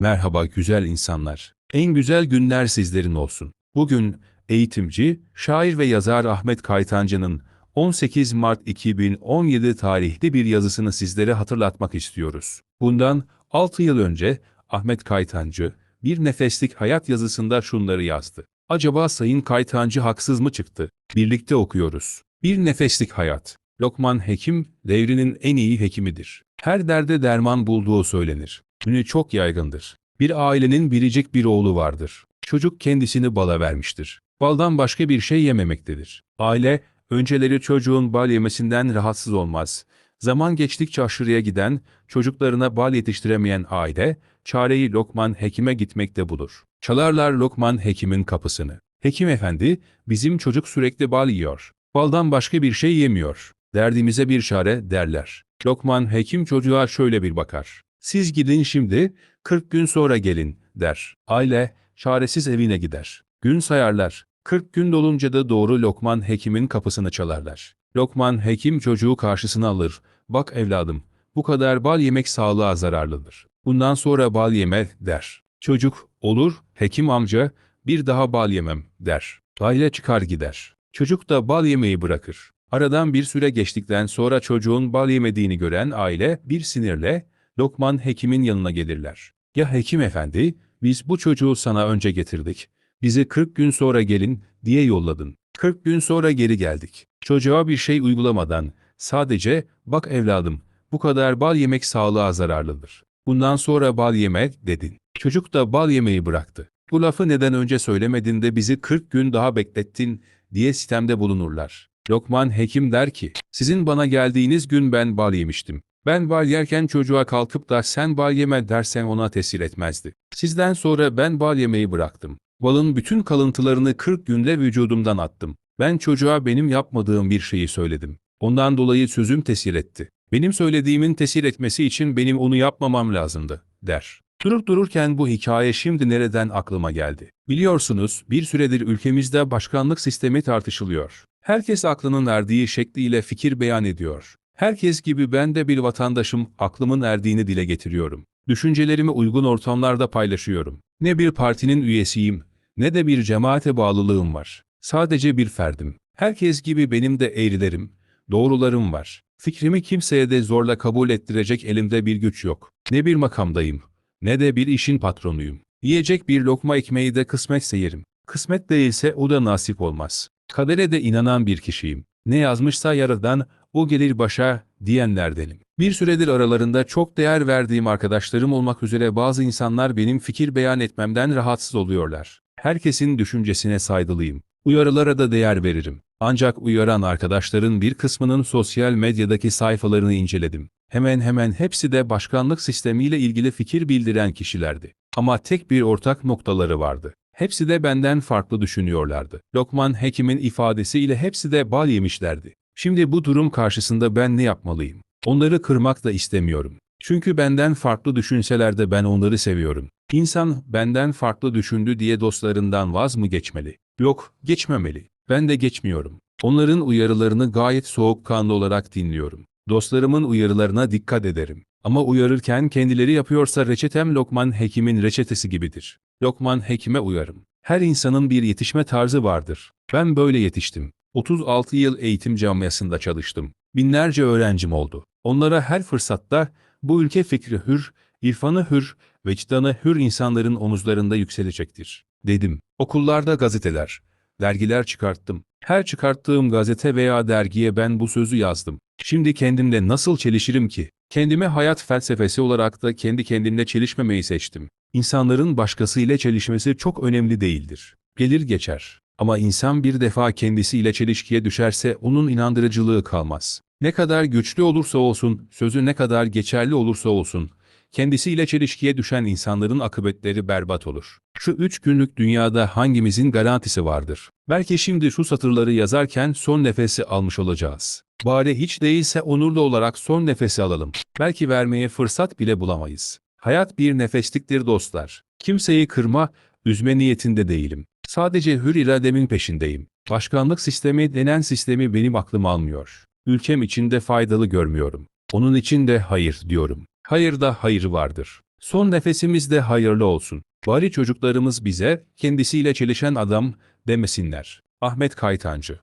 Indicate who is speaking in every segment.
Speaker 1: Merhaba güzel insanlar. En güzel günler sizlerin olsun. Bugün eğitimci, şair ve yazar Ahmet Kaytancı'nın 18 Mart 2017 tarihli bir yazısını sizlere hatırlatmak istiyoruz. Bundan 6 yıl önce Ahmet Kaytancı bir nefeslik hayat yazısında şunları yazdı. Acaba Sayın Kaytancı haksız mı çıktı? Birlikte okuyoruz. Bir nefeslik hayat. Lokman Hekim devrinin en iyi hekimidir. Her derde derman bulduğu söylenir. Ünü çok yaygındır. Bir ailenin biricik bir oğlu vardır. Çocuk kendisini bala vermiştir. Baldan başka bir şey yememektedir. Aile, önceleri çocuğun bal yemesinden rahatsız olmaz. Zaman geçtikçe aşırıya giden, çocuklarına bal yetiştiremeyen aile, çareyi Lokman Hekim'e gitmekte bulur. Çalarlar Lokman Hekim'in kapısını. Hekim efendi, bizim çocuk sürekli bal yiyor. Baldan başka bir şey yemiyor. Derdimize bir çare derler. Lokman Hekim çocuğa şöyle bir bakar. Siz gidin şimdi, 40 gün sonra gelin, der. Aile, çaresiz evine gider. Gün sayarlar. 40 gün dolunca da doğru Lokman Hekim'in kapısını çalarlar. Lokman Hekim çocuğu karşısına alır. Bak evladım, bu kadar bal yemek sağlığa zararlıdır. Bundan sonra bal yeme, der. Çocuk, olur, hekim amca, bir daha bal yemem, der. Aile çıkar gider. Çocuk da bal yemeyi bırakır. Aradan bir süre geçtikten sonra çocuğun bal yemediğini gören aile bir sinirle Lokman Hekim'in yanına gelirler. Ya Hekim efendi, biz bu çocuğu sana önce getirdik. Bizi 40 gün sonra gelin diye yolladın. 40 gün sonra geri geldik. Çocuğa bir şey uygulamadan sadece bak evladım bu kadar bal yemek sağlığa zararlıdır. Bundan sonra bal yeme dedin. Çocuk da bal yemeyi bıraktı. Bu lafı neden önce söylemedin de bizi 40 gün daha beklettin diye sitemde bulunurlar. Lokman Hekim der ki, sizin bana geldiğiniz gün ben bal yemiştim. Ben bal yerken çocuğa kalkıp da sen bal yeme dersen ona tesir etmezdi. Sizden sonra ben bal yemeyi bıraktım. Balın bütün kalıntılarını 40 günde vücudumdan attım. Ben çocuğa benim yapmadığım bir şeyi söyledim. Ondan dolayı sözüm tesir etti. Benim söylediğimin tesir etmesi için benim onu yapmamam lazımdı, der. Durup dururken bu hikaye şimdi nereden aklıma geldi? Biliyorsunuz bir süredir ülkemizde başkanlık sistemi tartışılıyor. Herkes aklının erdiği şekliyle fikir beyan ediyor. Herkes gibi ben de bir vatandaşım aklımın erdiğini dile getiriyorum. Düşüncelerimi uygun ortamlarda paylaşıyorum. Ne bir partinin üyesiyim, ne de bir cemaate bağlılığım var. Sadece bir ferdim. Herkes gibi benim de eğrilerim, doğrularım var. Fikrimi kimseye de zorla kabul ettirecek elimde bir güç yok. Ne bir makamdayım, ne de bir işin patronuyum. Yiyecek bir lokma ekmeği de kısmetse yerim. Kısmet değilse o da nasip olmaz. Kadere de inanan bir kişiyim. Ne yazmışsa yaradan, o gelir başa, diyenlerdenim. Bir süredir aralarında çok değer verdiğim arkadaşlarım olmak üzere bazı insanlar benim fikir beyan etmemden rahatsız oluyorlar. Herkesin düşüncesine saygılıyım. Uyarılara da değer veririm. Ancak uyaran arkadaşların bir kısmının sosyal medyadaki sayfalarını inceledim. Hemen hemen hepsi de başkanlık sistemiyle ilgili fikir bildiren kişilerdi. Ama tek bir ortak noktaları vardı. Hepsi de benden farklı düşünüyorlardı. Lokman Hekim'in ifadesiyle hepsi de bal yemişlerdi. Şimdi bu durum karşısında ben ne yapmalıyım? Onları kırmak da istemiyorum. Çünkü benden farklı düşünseler de ben onları seviyorum. İnsan benden farklı düşündü diye dostlarından vaz mı geçmeli? Yok, geçmemeli. Ben de geçmiyorum. Onların uyarılarını gayet soğukkanlı olarak dinliyorum. Dostlarımın uyarılarına dikkat ederim. Ama uyarırken kendileri yapıyorsa reçetem Lokman Hekim'in reçetesi gibidir. Lokman Hekim'e uyarım. Her insanın bir yetişme tarzı vardır. Ben böyle yetiştim. 36 yıl eğitim camiasında çalıştım. Binlerce öğrencim oldu. Onlara her fırsatta bu ülke fikri hür, irfanı hür, vicdanı hür insanların omuzlarında yükselecektir. Dedim. Okullarda gazeteler, dergiler çıkarttım. Her çıkarttığım gazete veya dergiye ben bu sözü yazdım. Şimdi kendimle nasıl çelişirim ki? Kendime hayat felsefesi olarak da kendi kendimle çelişmemeyi seçtim. İnsanların başkasıyla çelişmesi çok önemli değildir. Gelir geçer. Ama insan bir defa kendisiyle çelişkiye düşerse onun inandırıcılığı kalmaz. Ne kadar güçlü olursa olsun, sözü ne kadar geçerli olursa olsun, kendisiyle çelişkiye düşen insanların akıbetleri berbat olur. Şu üç günlük dünyada hangimizin garantisi vardır? Belki şimdi şu satırları yazarken son nefesi almış olacağız. Bari hiç değilse onurlu olarak son nefesi alalım. Belki vermeye fırsat bile bulamayız. Hayat bir nefesliktir dostlar. Kimseyi kırma, üzme niyetinde değilim. Sadece hür irademin peşindeyim. Başkanlık sistemi denen sistemi benim aklım almıyor. Ülkem içinde faydalı görmüyorum. Onun için de hayır diyorum. Hayır da hayır vardır. Son nefesimiz de hayırlı olsun. Bari çocuklarımız bize kendisiyle çelişen adam demesinler. Ahmet Kaytancı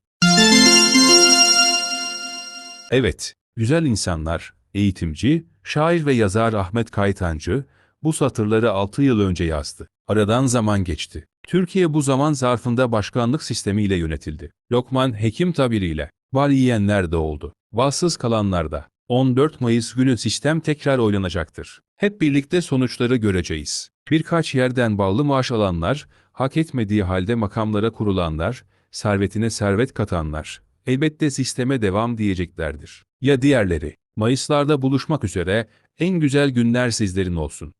Speaker 1: Evet, güzel insanlar, eğitimci, şair ve yazar Ahmet Kaytancı bu satırları 6 yıl önce yazdı. Aradan zaman geçti. Türkiye bu zaman zarfında başkanlık sistemiyle yönetildi. Lokman Hekim tabiriyle, var yiyenler de oldu. Valsız kalanlar da. 14 Mayıs günü sistem tekrar oynanacaktır. Hep birlikte sonuçları göreceğiz. Birkaç yerden bağlı maaş alanlar, hak etmediği halde makamlara kurulanlar, servetine servet katanlar, elbette sisteme devam diyeceklerdir. Ya diğerleri? Mayıslarda buluşmak üzere, en güzel günler sizlerin olsun.